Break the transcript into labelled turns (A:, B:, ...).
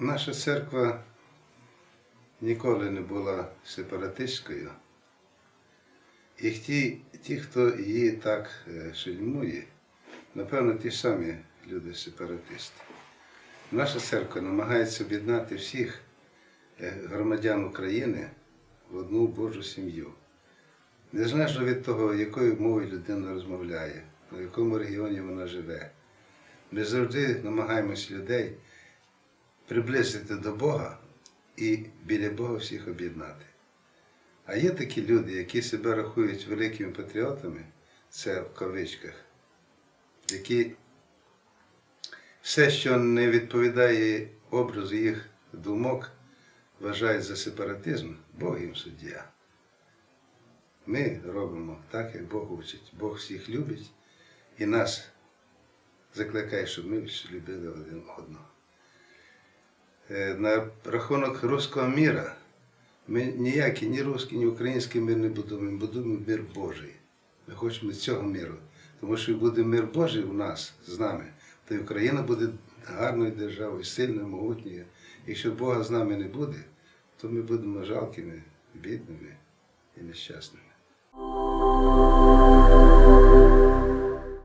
A: Наша церква ніколи не була сепаратистською. І ті, ті хто її так е, шельмує, напевно, ті самі люди-сепаратисти. Наша церква намагається об'єднати всіх е, громадян України в одну Божу сім'ю. Незалежно від того, якою мовою людина розмовляє, в якому регіоні вона живе. Ми завжди намагаємось людей приблизити до Бога і біля Бога всіх об'єднати. А є такі люди, які себе рахують великими патріотами, це в кавичках, які все, що не відповідає образу їх думок, вважають за сепаратизм, Бог їм суддя. Ми робимо так, як Бог учить. Бог всіх любить і нас закликає, щоб ми любили один одного. Е, На рахунок руського міра ми ніякий, ні русський, ні український мир не будуємо, ми будуємо мир Божий. Ми хочемо цього миру. Тому що буде мир Божий у нас з нами, то і Україна буде гарною державою, сильною, могутньою. Якщо Бога з нами не буде, то ми будемо жалкими, бідними і нещасними.